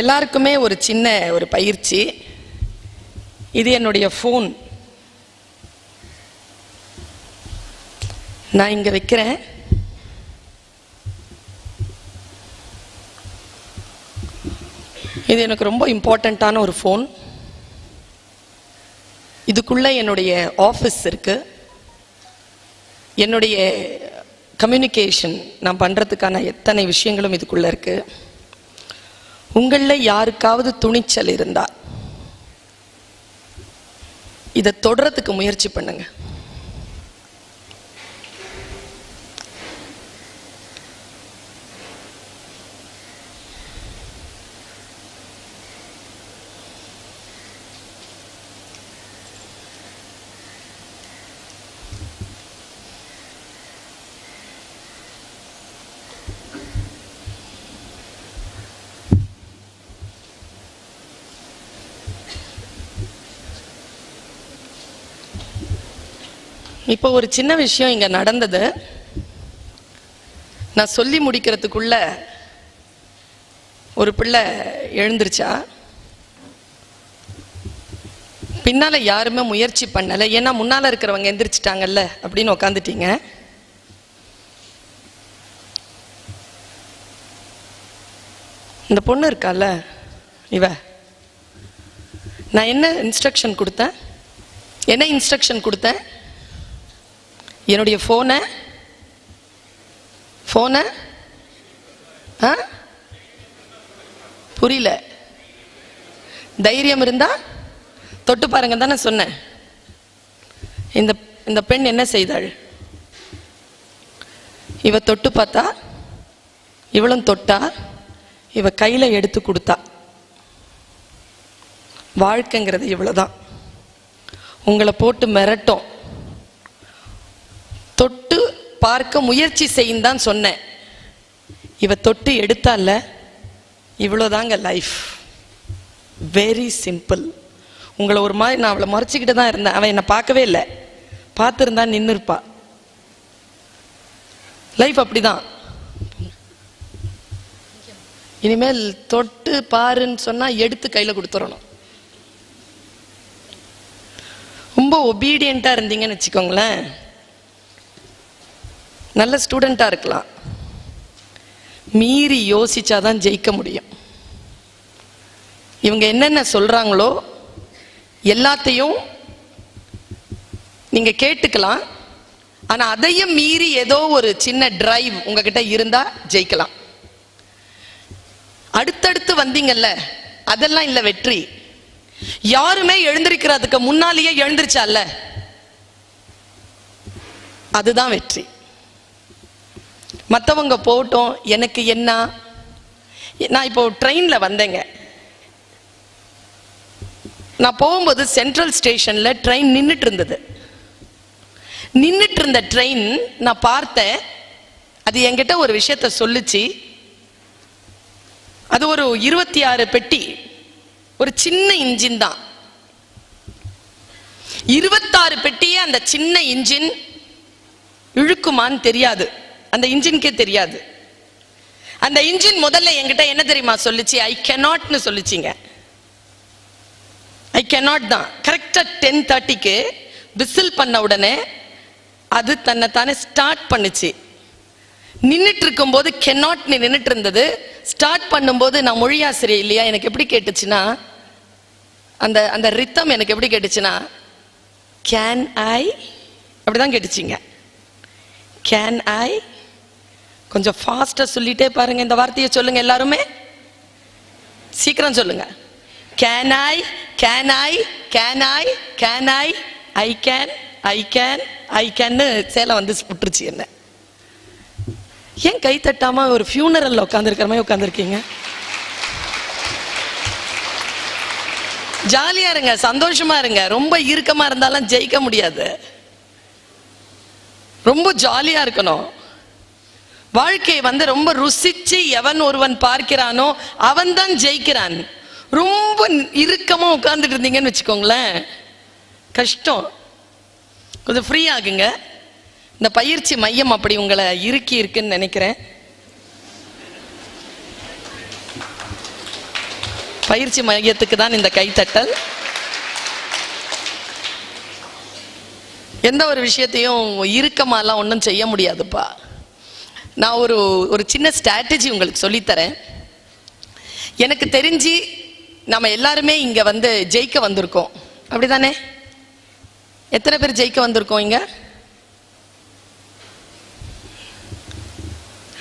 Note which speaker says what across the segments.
Speaker 1: எல்லாருக்குமே ஒரு சின்ன ஒரு பயிற்சி. இது என்னுடைய ஃபோன் நான் இங்க வைக்கிறேன். இது எனக்கு ரொம்ப இம்பார்ட்டண்ட்டான ஒரு ஃபோன் இதுக்குள்ள என்னுடைய ஆஃபீஸ் இருக்கு. என்னுடைய கம்யூனிகேஷன் நான் பண்ணுறதுக்கான எத்தனை விஷயங்களும் இதுக்குள்ளே இருக்குது உங்களில் யாருக்காவது துணிச்சல் இருந்தா இதை தொடறதுக்கு முயற்சி பண்ணுங்க. இப்போ ஒரு சின்ன விஷயம் இங்க நடந்தது. நான் சொல்லி முடிக்கிறதுக்குள்ள ஒரு பிள்ளை எழுந்திருச்சா? பின்னால யாருமே முயற்சி பண்ணலை. ஏன்னா முன்னால இருக்கிறவங்க எந்திரிச்சிட்டாங்கல்ல அப்படின்னு உக்காந்துட்டீங்க. இந்த பொண்ணு இருக்கால இவ. நான் என்ன இன்ஸ்ட்ரக்ஷன் கொடுத்தேன்? என்ன இன்ஸ்ட்ரக்ஷன் கொடுத்தேன்? என்னுடைய ஃபோனை ஃபோனை ஆ? புரியல. தைரியம் இருந்தால் தொட்டு பாருங்க தானே சொன்னேன். இந்த இந்த பெண் என்ன செய்தாள்? இவ தொட்டு பார்த்தா இவளும் தொட்டா இவ கையில் எடுத்து கொடுத்தா. வாழ்க்கைங்கிறது இவ்வளோதான் உங்களை போட்டு மிரட்டும். பார்க்க முயற்சி செய்யும் தான் சொன்னேன். இவ தொட்டு எடுத்தால இவ்வளோதாங்க லைஃப் வெரி சிம்பிள் உங்களை ஒரு மாதிரி நான் அவளை மறைச்சிக்கிட்டு தான் இருந்தேன். அவன் என்னை பார்க்கவே இல்லை. பார்த்துருந்தா நின்றுருப்பா லைஃப் அப்படிதான். இனிமேல் தொட்டு பாருன்னு சொன்னா எடுத்து கையில கொடுத்துடணும் ரொம்ப ஒபீடியண்டா இருந்தீங்கன்னு வச்சுக்கோங்களேன். நல்ல ஸ்டூடெண்ட்டாக இருக்கலாம். மீறி யோசிச்சாதான் ஜெயிக்க முடியும். இவங்க என்னென்ன சொல்கிறாங்களோ எல்லாத்தையும் நீங்கள் கேட்டுக்கலாம். ஆனால் அதையும் மீறி ஏதோ ஒரு சின்ன டிரைவ் உங்ககிட்ட இருந்தால் ஜெயிக்கலாம். அடுத்தடுத்து வந்தீங்கல்ல அதெல்லாம் இல்லை வெற்றி. யாருமே எழுந்திருக்கிறதுக்கு முன்னாலேயே எழுந்திருச்சால அதுதான் வெற்றி. மற்றவங்க போகட்டும் எனக்கு என்ன? நான் இப்போ ட்ரெயினில் வந்தேங்க. நான் போகும்போது சென்ட்ரல் ஸ்டேஷனில் ட்ரெயின் நின்றுட்டு இருந்தது. நின்றுட்டு இருந்த ட்ரெயின் நான் பார்த்தேன். அது என்கிட்ட ஒரு விஷயத்த சொல்லுச்சு. அது ஒரு இருபத்தி ஆறு பெட்டி. ஒரு சின்ன இன்ஜின் தான். இருபத்தாறு பெட்டியே அந்த சின்ன இன்ஜின் இழுக்குமான்னு தெரியாது. அந்த இன்ஜினுக்கே தெரியாது. அந்த இன்ஜின் முதல்ல என்கிட்ட என்ன தெரியுமா சொல்லுச்சு? ஐ கெனாட்னு சொல்லிச்சிங்க. ஐ கெனாட் தான். கரெக்டாக டென் தேர்ட்டிக்கு விசில் பண்ண உடனே அது தன்னை தானே ஸ்டார்ட் பண்ணுச்சு. நின்றுட்டு இருக்கும்போது கெனாட் நின்றுட்டு இருந்தது ஸ்டார்ட் பண்ணும்போது நான் மொழியாசிரியர் இல்லையா? எனக்கு எப்படி கேட்டுச்சுன்னா அந்த அந்த ரித்தம் எனக்கு எப்படி கேட்டுச்சுன்னா கேன் ஐ அப்படிதான் கேட்டுச்சிங்க. கேன் ஐ கொஞ்சம் ஃபாஸ்டா சொல்லிட்டே பாருங்க இந்த வார்த்தையை சொல்லுங்க எல்லாருமே. சீக்கிரம் சொல்லுங்க. Can I can I can I can I I can I can I கேன்னு Salem வந்து விட்டுருச்சு என்ன. ஏன் கை தட்டாம ஒரு ஃபியூனரல்ல உட்காந்துருக்கிற மாதிரி உட்காந்துருக்கீங்க ஜாலியா இருங்க சந்தோஷமா இருங்க. ரொம்ப இறுக்கமா இருந்தாலும் ஜெயிக்க முடியாது. ரொம்ப ஜாலியா இருக்கணும். வாழ்க்கை வந்து ரொம்ப ருசிச்சு எவன் ஒருவன் பார்க்கிறானோ அவன் தான் ஜெயிக்கிறான். ரொம்ப இறுக்கமா உட்கார்ந்துட்டு இருந்தீங்கன்னு வச்சுக்கோங்களேன். கஷ்டம். கொஞ்சம் ஃப்ரீ ஆகுங்க. இந்த பயிற்சி மையம் அப்படி உங்களை இறுக்கி இருக்குன்னு நினைக்கிறேன். பயிற்சி மையத்துக்கு தான் இந்த கைத்தட்டல். எந்த ஒரு விஷயத்தையும் இறுக்கமாலாம் ஒன்றும் செய்ய முடியாதுப்பா. நான் ஒரு ஒரு சின்ன ஸ்ட்ராட்டஜி உங்களுக்கு சொல்லித்தரேன். எனக்கு தெரிஞ்சு நம்ம எல்லாருமே இங்க வந்து ஜெயிக்க வந்திருக்கோம். அப்படிதானே? எத்தனை பேர் ஜெயிக்க வந்திருக்கோம் இங்க?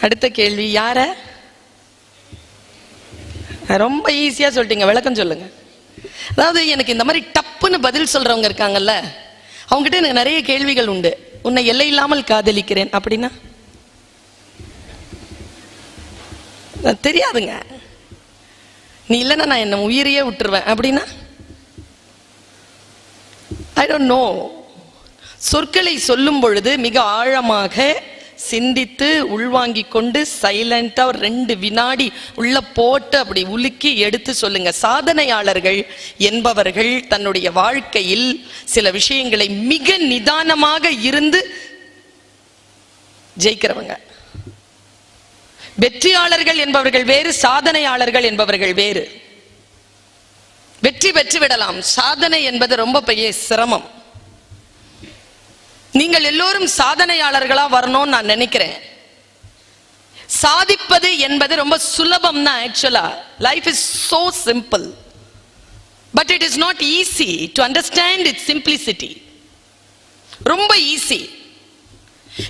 Speaker 1: அடுத்த கேள்வி யார? ரொம்ப ஈஸியா சொல்லிட்டீங்க விளக்கம் சொல்லுங்க. அதாவது எனக்கு இந்த மாதிரி டப்புன்னு பதில் சொல்றவங்க இருக்காங்கல்ல அவங்ககிட்ட எனக்கு நிறைய கேள்விகள் உண்டு. உன்னை எல்லை இல்லாமல் காதலிக்கிறேன் அப்படின்னா? தெரியாதுங்க. நீ இல்லைன்னா நான் என்ன உயிரையே விட்டுருவேன். அப்படின்னா? ஐ டோன்ட் நோ சொற்களை சொல்லும் பொழுது மிக ஆழமாக சிந்தித்து உள்வாங்கி கொண்டு சைலண்டா ஒரு ரெண்டு வினாடி உள்ள போட்டு அப்படி உலுக்கி எடுத்து சொல்லுங்க. சாதனையாளர்கள் என்பவர்கள் தன்னுடைய வாழ்க்கையில் சில விஷயங்களை மிக நிதானமாக இருந்து ஜெயிக்கிறவங்க. வெற்றியாளர்கள் என்பவர்கள் வேறு சாதனையாளர்கள் என்பவர்கள் வேறு. வெற்றி பெற்று விடலாம். சாதனை என்பது ரொம்ப பெரிய சிரமம். நீங்கள் எல்லோரும் சாதனையாளர்களா வரணும்னு நான் நினைக்கிறேன். சாதிப்பது என்பது ரொம்ப சுலபம் தான் ஆக்சுவலா life is so simple but it is not easy to understand it simplicity ரொம்ப ஈஸி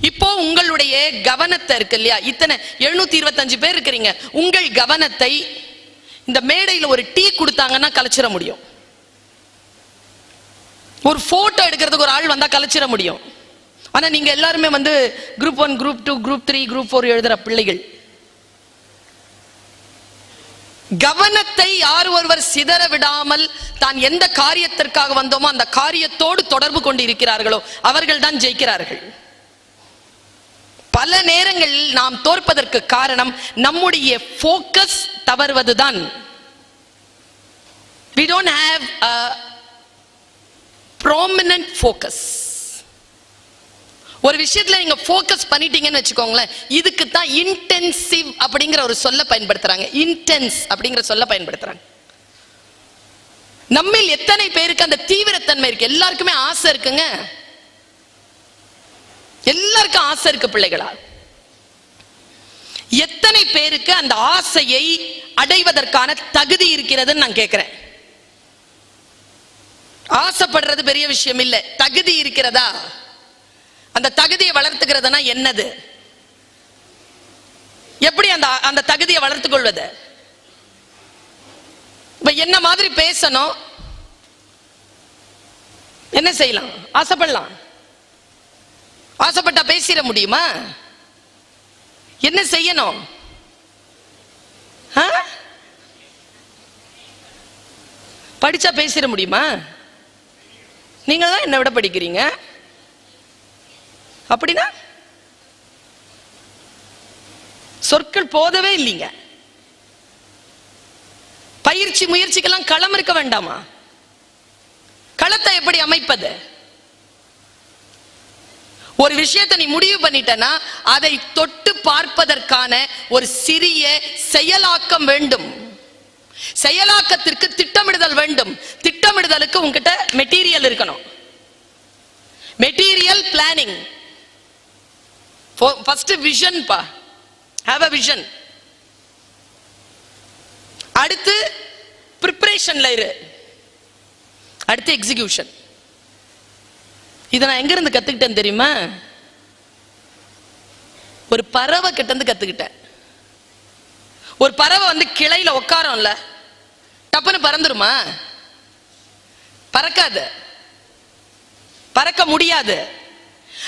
Speaker 1: இப்போ உங்களுடைய கவனத்தை இருக்கு இல்லையா? இத்தனை எழுநூத்தி இருபத்தஞ்சு பேர் இருக்கிறீங்க. உங்கள் கவனத்தை இந்த மேடையில ஒரு டீ கொடுத்தாங்கன்னா கலைச்சிட முடியும். ஒரு போட்டோ எடுக்கிறதுக்கு ஒரு ஆள் வந்தா கலைச்சிட முடியும். ஆனா நீங்க எல்லாருமே வந்து group one group two group three group four எழுதுற பிள்ளைகள். கவனத்தை யார் ஒருவர் சிதற விடாமல் தான் எந்த காரியத்திற்காக வந்தோமோ அந்த காரியத்தோடு தொடர்பு கொண்டு இருக்கிறார்களோ அவர்கள் தான் ஜெயிக்கிறார்கள். பல நேரங்களில் நாம் தோற்பதற்கு காரணம் நம்முடைய ஃபோக்கஸ் தவறுவதுதான். We don't have a prominent focus. ஒரு விஷயத்துல நீங்க ஃபோக்கஸ் பண்ணிட்டீங்கன்னு வச்சுக்கோங்களேன் இதுக்கு தான் இன்டென்சிவ் அப்படிங்கிற ஒரு சொல்ல பயன்படுத்துறாங்க. இன்டென்ஸ் அப்படிங்கிற சொல்ல பயன்படுத்துறாங்க. நம்மில் எத்தனை பேருக்கு அந்த தீவிரத்தன்மை இருக்கு? எல்லாருக்குமே ஆசை இருக்குங்க. எல்லாருக்கும் ஆசை இருக்கு பிள்ளைகளா. எத்தனை பேருக்கு அந்த ஆசையை அடைவதற்கான தகுதி இருக்கிறதுன்னு நான் கேட்கிறேன் ஆசைப்படுறது பெரிய விஷயம் இல்ல. தகுதி இருக்கிறதா? அந்த தகுதியை வளர்த்துக்கிறதுனா என்னது? எப்படி அந்த அந்த தகுதியை வளர்த்துக் கொள்வது? இப்ப என்ன மாதிரி பேசணும்? என்ன செய்யலாம்? ஆசைப்படலாம். ஆசைப்பட்டா பேசிட முடியுமா? என்ன செய்யணும்? ஆ? படிச்சா பேசிட முடியுமா? நீங்க தான் என்னை விட படிக்கிறீங்க. அப்படின்னா? சொற்கள் போதவே இல்லைங்க. பயிற்சி முயற்சிக்கெல்லாம் களம் இருக்க வேண்டாமா? களத்தை எப்படி அமைப்பது? ஒரு விஷயத்தை நீ முடிவு பண்ணிட்டனா அதை தொட்டு பார்ப்பதற்கான ஒரு சிறிய செயலாக்கம் வேண்டும். செயலாக்கத்திற்கு திட்டமிடுதல் வேண்டும். திட்டமிடுதலுக்கு உங்ககிட்ட மெட்டீரியல் இருக்கணும். Material planning. ஃபர்ஸ்ட் விஷன் பா. ஹாவ் அ விஷன் அடுத்து ப்ரிப்பரேஷன்ல இரு. அடுத்து எக்ஸிகியூஷன் இதை நான் எங்கேருந்து கற்றுக்கிட்டேன் தெரியுமா? ஒரு பறவை கிட்ட இருந்து கத்துக்கிட்டேன். ஒரு பறவை வந்து கிளையில உட்காரும்ல. டப்புன்னு பறந்துருமா? பறக்காது. பறக்க முடியாது.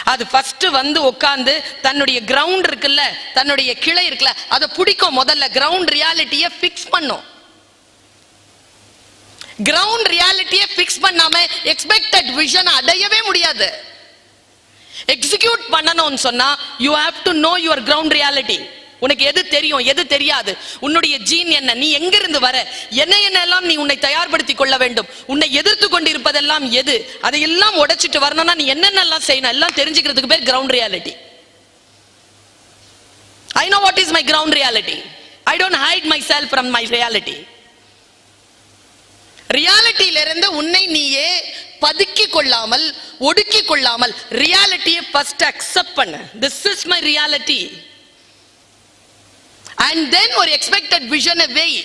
Speaker 1: அது ஃபர்ஸ்ட் வந்து உட்காந்து தன்னுடைய கிரவுண்ட் இருக்குல்ல தன்னுடைய கிளை இருக்குல்ல அதை பிடிக்கும் முதல்ல கிரவுண்ட் ரியாலிட்டியை ஃபிக்ஸ் பண்ணும். கிரவுண்ட் ரியாலிட்டியை ஃபிக்ஸ் பண்ணாம எக்ஸ்பெக்டட் விஷன் அடையவே முடியாது. எக்ஸிக்யூட் பண்ணணும்னு சொன்னா you have to know your ground reality உனக்கு எது தெரியும் எது தெரியாது? உன்னுடைய ஜீன் என்ன? நீ எங்கிருந்து வர? என்ன என்னெல்லாம் நீ உன்னை தயார்படுத்திக் கொள்ள வேண்டும்? உன்னை எதிர்த்து கொண்டு இருப்பதெல்லாம் எது? அதையெல்லாம் உடைச்சிட்டு வரணும்னா நீ என்னென்னலாம் செய்யணும்? எல்லாம் தெரிஞ்சுக்கிறதுக்கு பேர் ground reality I know what is my ground reality I don't hide myself from my reality ரியாலிட்டியில இருந்து உன்னை நீயே பதுக்கி கொள்ளாமல் ஒடுக்கி கொள்ளாமல் ரியாலிட்டியை ஃபர்ஸ்ட் அக்செப்ட் பண்ணு. This is my reality and then ஒரு எக்ஸ்பெக்டட் விஷனை வெய்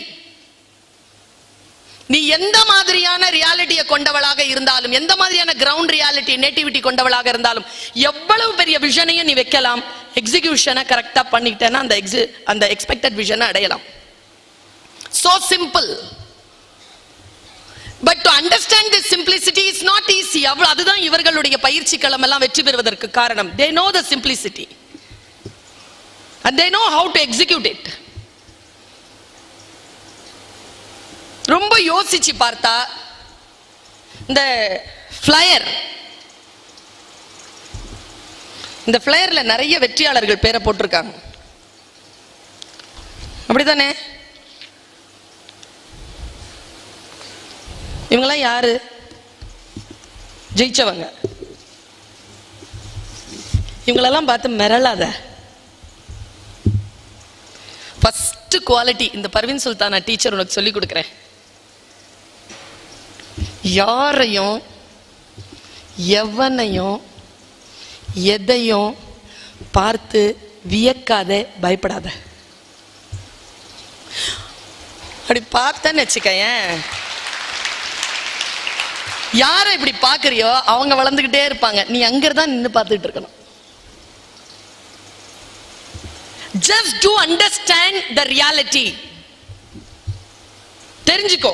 Speaker 1: நீ எந்த மாதிரியான ரியாலிட்டியை கொண்டவளாக இருந்தாலும் எந்த மாதிரியான கிரவுண்ட் ரியாலிட்டி நேட்டிவிட்டி கொண்டவளாக இருந்தாலும் எவ்வளவு பெரிய விஷனையும் நீ வைக்கலாம். எக்ஸிகியூஷனை கரெக்டாக பண்ணிட்டேன்னா அந்த எக்ஸி அந்த எக்ஸ்பெக்டட் விஷனை அடையலாம். So simple but to understand the simplicity is not easy அவ்வளவு அதுதான் இவர்களுடைய பயிற்சி களம் எல்லாம் வெற்றி பெறுவதற்கு காரணம். They know the simplicity and they know how to execute it ரொம்ப யோசிச்சு பார்த்தா இந்த ஃப்ளையர் இந்த ஃப்ளையரில் நிறைய வெற்றியாளர்கள் பேரை போட்டிருக்காங்க. அப்படிதானே இவங்கெல்லாம் யாரு? ஜெயிச்சவங்க. இவங்களெல்லாம் பார்த்து மிரளாத. ஃபர்ஸ்ட் குவாலிட்டி இந்த பர்வீன் சுல்தானா டீச்சர் உனக்கு சொல்லி கொடுக்குறேன். யாரையும் எவனையும் எதையும் பார்த்து வியக்காத பயப்படாத. அப்படி பார்த்தேன்னு வச்சுக்கயேன். யாரை இப்படி பார்க்குறியோ அவங்க வளர்ந்துக்கிட்டே இருப்பாங்க. நீ அங்கே தான் நின்று பார்த்துட்டு இருக்கணும். Just to understand the reality தெரிஞ்சுக்கோ.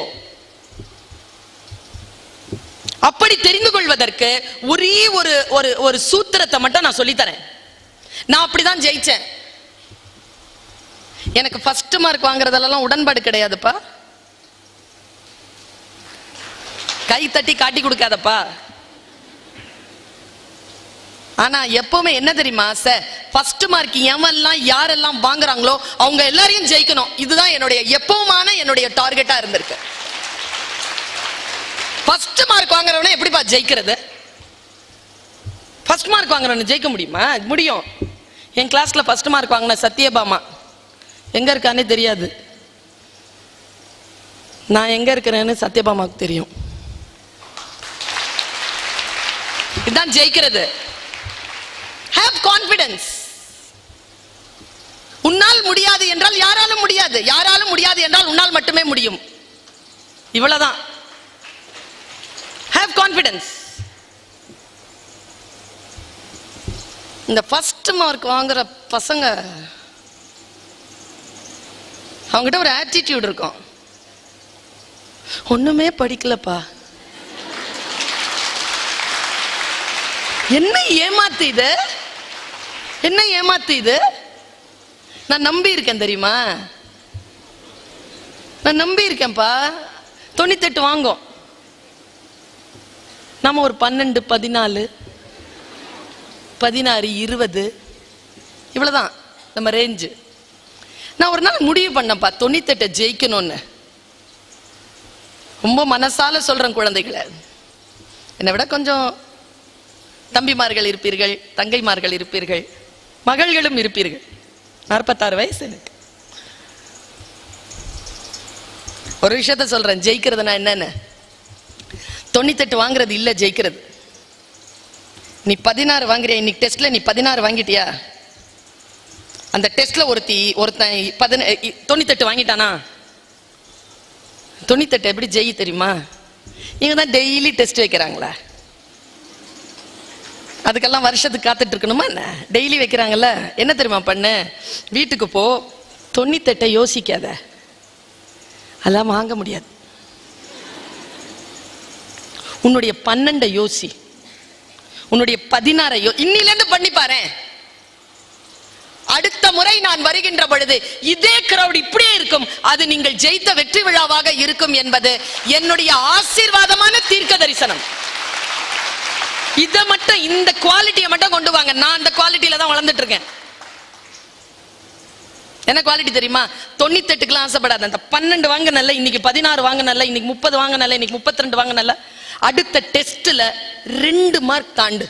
Speaker 1: அப்படி தெரிந்து கொள்வதற்கு ஒரே ஒரு ஒரு ஒரு சூத்திரத்தை மட்டும் நான் சொல்லித்தரேன். நான் அப்படிதான் ஜெயிச்சேன். எனக்கு ஃபர்ஸ்ட் மார்க் வாங்குறதெல்லாம் உடன்பாடு கிடையாதுப்பா. கை தட்டி காட்டி கொடுக்காதப்பா. ஆனா எப்பவுமே என்ன தெரியுமா சார் ஃபர்ஸ்ட் மார்க் எவன்லாம் யாரெல்லாம் வாங்குறாங்களோ அவங்க எல்லாரையும் ஜெயிக்கணும். இதுதான் என்னுடைய எப்பவுமான என்னுடைய டார்கெட்டா இருந்திருக்கு. ஃபர்ஸ்ட் மார்க் வாங்குறவன எப்படிப்பா ஜெயிக்கிறது? ஃபர்ஸ்ட் மார்க் வாங்குறவன ஜெயிக்க முடியுமா? முடியும். என் கிளாஸ்ல ஃபர்ஸ்ட் மார்க் வாங்கின சத்யபாமா. எங்க இருக்கானே தெரியாது. நான் எங்க இருக்கிறேன்னு சத்யபாமாவுக்கு தெரியும். இதுதான் ஜெயிக்கிறது. ஹேவ் கான்பிடன்ஸ் உன்னால் முடியாது என்றால் யாராலும் முடியாது. யாராலும் முடியாது என்றால் உன்னால் மட்டுமே முடியும். இவ்வளவுதான். ஹேவ் கான்பிடன்ஸ் இந்த ஃபர்ஸ்ட் மார்க் வாங்குற பசங்க அவங்ககிட்ட ஒரு ஆட்டிடியூட் இருக்கும். ஒண்ணுமே படிக்கலப்பா. என்ன ஏமாத்து இது? என்ன ஏமாத்து இது? நான் நம்பி இருக்கேன் தெரியுமா? நான் நம்பி இருக்கேன்ப்பா. தொண்ணூத்தெட்டு வாங்கும் நம்ம ஒரு பன்னெண்டு பதினாலு பதினாறு இருபது இவ்வளோதான் நம்ம ரேஞ்சு நான் ஒரு நாள் முடிவு பண்ணப்பா தொண்ணூத்தெட்டை ஜெயிக்கணும்னு. ரொம்ப மனசால சொல்கிறேன் குழந்தைகளை. என்னை விட கொஞ்சம் தம்பிமார்கள் இருப்பீர்கள் தங்கைமார்கள் இருப்பீர்கள் மகள்களும் இருப்பீர்கள். நாற்பத்தாறு வயசு எனக்கு. ஒரு விஷயத்த சொல்றேன் ஜெயிக்கிறது நான் என்னன்னு? தொண்ணூத்தெட்டு வாங்குறது இல்லை ஜெயிக்கிறது. நீ பதினாறு வாங்குறியா? இன்னைக்கு டெஸ்ட்ல நீ பதினாறு வாங்கிட்டியா? அந்த டெஸ்ட்ல ஒருத்தி ஒருத்தன் பதின தொண்ணூத்தெட்டு வாங்கிட்டானா? தொண்ணூத்தெட்டு எப்படி ஜெயி தெரியுமா? இங்க தான் டெய்லி டெஸ்ட் வைக்கிறாங்களா. அதுக்கெல்லாம் வருஷத்துக்கு காத்துட்டு இருக்கணுமா என்ன? டெய்லி வைக்கிறாங்கல்ல என்ன தெரியுமா பண்ணு? வீட்டுக்கு போ தொண்ணூத்தெட்டை யோசிக்காத. அதெல்லாம் வாங்க முடியாது. உன்னுடைய பன்னெண்டை யோசி. உன்னுடைய பதினாறை யோ இன்னிலேருந்து பண்ணி பாரு. அடுத்த முறை நான் வருகின்ற பொழுது இதே கிரௌட் இப்படியே இருக்கும். அது நீங்கள் ஜெயித்த வெற்றி விழாவாக இருக்கும் என்பது என்னுடைய ஆசீர்வாதமான தீர்க்க தரிசனம். இதை மட்டும் இந்த குவாலிட்டியை மட்டும் கொண்டு வாங்க. நான் அந்த குவாலிட்டியில தான் வளர்ந்துட்டு இருக்கேன் என்ன குவாலிட்டி தெரியுமா? தொண்ணூத்தெட்டுக்கெல்லாம் ஆசைப்படாத அந்த பன்னெண்டு வாங்க நல்ல இன்னைக்கு பதினாறு வாங்க நல்ல இன்னைக்கு முப்பது வாங்க நல்ல இன்னைக்கு முப்பத்தி ரெண்டு வாங்க நல்ல அடுத்த டெஸ்ட்ல ரெண்டு மார்க் தாண்டு.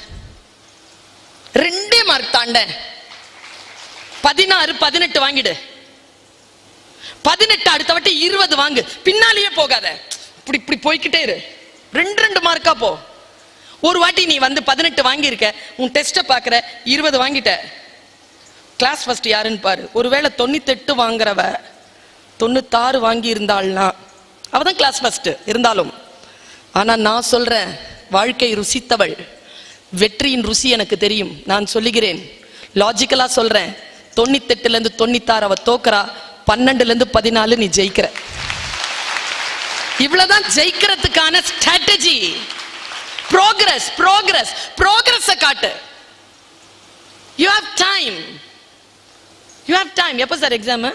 Speaker 1: ரெண்டே மார்க் தாண்ட. பதினாறு பதினெட்டு வாங்கிடு. பதினெட்டு அடுத்த வாட்டி இருபது வாங்கு. பின்னாலேயே போகாத. இப்படி இப்படி போய்க்கிட்டே இரு. ரெண்டு ரெண்டு மார்க்கா போ. ஒரு வாட்டி நீ வந்து பதினெட்டு வாங்கியிருக்க உன் டெஸ்ட்டை பார்க்குற இருபது வாங்கிட்ட. கிளாஸ் ஃபர்ஸ்ட் யாருன்னு பாரு. ஒருவேளை தொண்ணூத்தெட்டு வாங்குறவ தொண்ணூத்தாறு வாங்கி இருந்தாள்னா அவ தான் கிளாஸ் ஃபர்ஸ்ட் இருந்தாலும். ஆனால் நான் சொல்கிறேன் வாழ்க்கை ருசித்தவள். வெற்றியின் ருசி எனக்கு தெரியும். நான் சொல்லுகிறேன். லாஜிக்கலாக சொல்கிறேன் தொண்ணூத்தெட்டுலேருந்து தொண்ணூத்தாறு அவள் தோக்குறா பன்னெண்டுலேருந்து பதினாலு நீ ஜெயிக்கிற. இவ்வளோதான் ஜெயிக்கிறதுக்கான ஸ்ட்ராட்டஜி ப்ரோக்ரஸ் ப்ரோக்ரஸ் ப்ரோக்ரஸ் காட்டு. You have time you have time எப்போ சார் எக்ஸாமு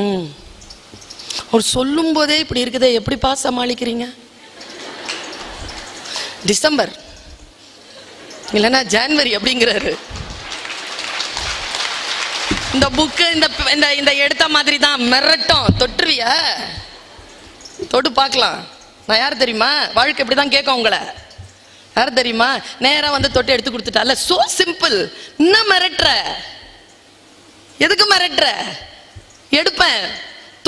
Speaker 1: ம். அவர் சொல்லும் போதே இப்படி இருக்குதே. எப்படிப்பா சமாளிக்கிறீங்க? டிசம்பர். இல்லைன்னா ஜான்வரி அப்படிங்கிறாரு. இந்த புக்கு இந்த இந்த இந்த எடுத்த மாதிரி தான் மிரட்டும். தொற்றுவியா தொட்டு பார்க்கலாம். நான் யார் தெரியுமா? வாழ்க்கை இப்படி தான் கேட்கும் உங்களை. யார் தெரியுமா? நேராக வந்து தொட்டு எடுத்து கொடுத்துட்டால. சோ சிம்பிள் இன்னும் மிரட்டுற. எதுக்கு மிரட்டுற? எடுப்பேன்.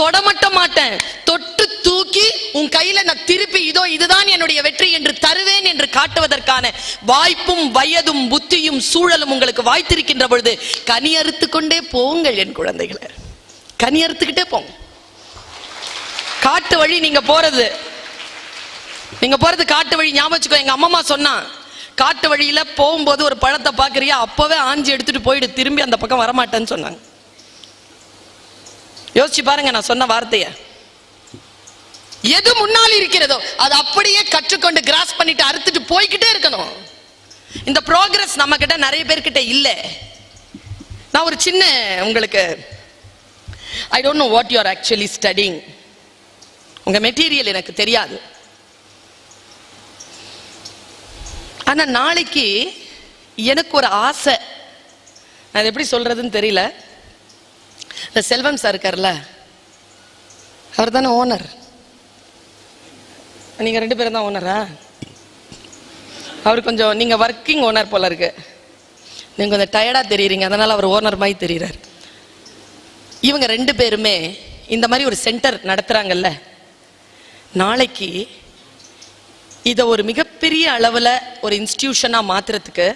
Speaker 1: தொடமட்ட மாட்டேன். தொட்டு தூக்கி உன் கையில நான் திருப்பி இதோ இதுதான் என்னுடைய வெற்றி என்று தருவேன் என்று காட்டுவதற்கான வாய்ப்பும் வயதும் புத்தியும் சூழலும் உங்களுக்கு வாய்த்திருக்கின்ற பொழுது கனி அறுத்து கொண்டே போங்கள் என் குழந்தைகளை. கனி அறுத்துக்கிட்டே போங்க. காட்டு வழி நீங்க போறது. நீங்க போறது காட்டு வழி ஞாபகம் வச்சுக்கோ எங்க அம்மா சொன்னா காட்டு வழியில போகும்போது ஒரு பழத்தை பாக்குறியா? அப்பவே ஆஞ்சி எடுத்துட்டு போயிடு திரும்பி அந்த பக்கம் வரமாட்டேன்னு சொன்னாங்க. யோசிச்சு பாருங்க நான் சொன்ன வார்த்தைய. எது முன்னால் இருக்கிறதோ அது அப்படியே கற்றுக்கொண்டு கிராஸ் பண்ணிட்டு அறுத்துட்டு போய்கிட்டே இருக்கணும். இந்த ப்ரோக்ரஸ் நம்ம கிட்ட நிறைய பேர்கிட்ட இல்ல. நான் ஒரு சின்ன உங்களுக்கு I don't know what you are actually studying உங்க மெட்டீரியல் எனக்கு தெரியாது. ஆனா நாளைக்கு எனக்கு ஒரு ஆசை. நான் அதை எப்படி சொல்றதுன்னு தெரியல. இந்த செல்வம் சார் இருக்கார்ல அவர் தானே ஓனர் நீங்க ரெண்டு பேரும் தான் ஓனரா அவர் கொஞ்சம் நீங்க ஒர்க்கிங் ஓனர் போல இருக்கு. நீங்க கொஞ்சம் டயர்டா தெரியுறீங்க அதனால அவர் ஓனர் மாதிரி தெரியுறாரு. இவங்க ரெண்டு பேருமே இந்த மாதிரி ஒரு சென்டர் நடத்துறாங்கல்ல நாளைக்கு இதை ஒரு மிகப்பெரிய அளவில் ஒரு இன்ஸ்டியூஷனாக மாற்றுறதுக்கு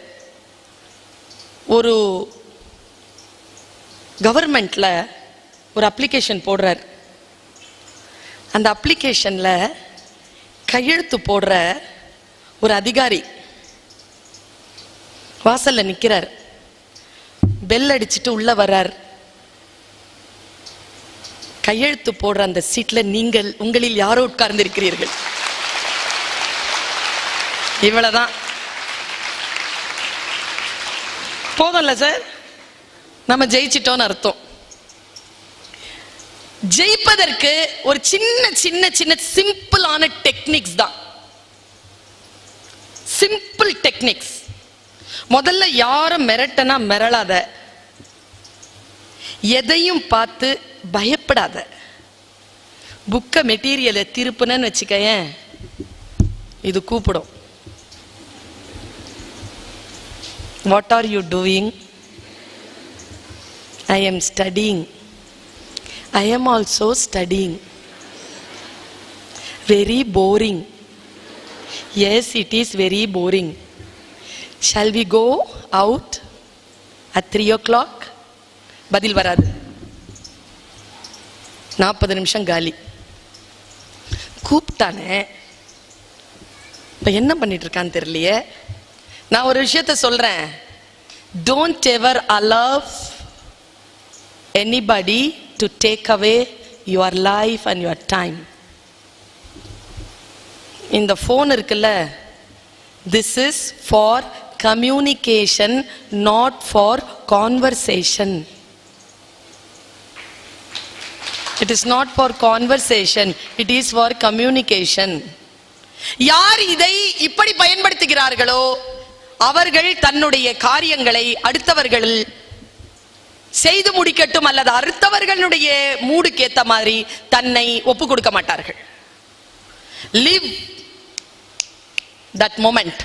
Speaker 1: ஒரு கவர்மெண்ட்டில் ஒரு அப்ளிகேஷன் போடுறார். அந்த அப்ளிகேஷனில் கையெழுத்து போடுற ஒரு அதிகாரி வாசலில் நிற்கிறார் பெல் அடிச்சுட்டு உள்ளே வர்றார். கையெழுத்து போடுற அந்த சீட்ல நீங்கள் உங்களில் யாரோ உட்கார்ந்திருக்கிறீர்கள். இவ்வளவுதான். போதும்ல சார்? நம்ம ஜெயிச்சிட்டோம்னு அர்த்தம். ஜெயிப்பதற்கு ஒரு சின்ன சின்ன சின்ன சிம்பிளான டெக்னிக்ஸ் தான். சிம்பிள் டெக்னிக்ஸ் முதல்ல யாரும் மிரட்டனா மிரளாத எதையும் பார்த்து பயப்படாத புக்கை மெட்டீரியலை திருப்புனன்னு வச்சுக்கயேன் இது கூப்பிடும் what are you doing I am studying I am also studying very boring yes it is very boring shall we go out at three o'clock பதில் வராது. நாற்பது நிமிஷம் காலி. கூப்பிட்டானே இப்போ என்ன பண்ணிட்டு இருக்கான்னு தெரியலையே. நான் ஒரு விஷயத்த சொல்றேன். Don't ever allow anybody to take away your life and your time இந்த ஃபோன் இருக்குல்ல this is for communication not for conversation it is not for conversation it is for communication யார் இதை இப்படி பயன்படுத்துகிறார்களோ அவர்கள் தன்னுடைய காரியங்களை அடுத்தவர்கள் செய்து முடிக்கட்டும் அல்லது அடுத்தவர்களுடைய மூடுக்கு ஏத்த மாதிரி தன்னை ஒப்பு கொடுக்க மாட்டார்கள். Live that moment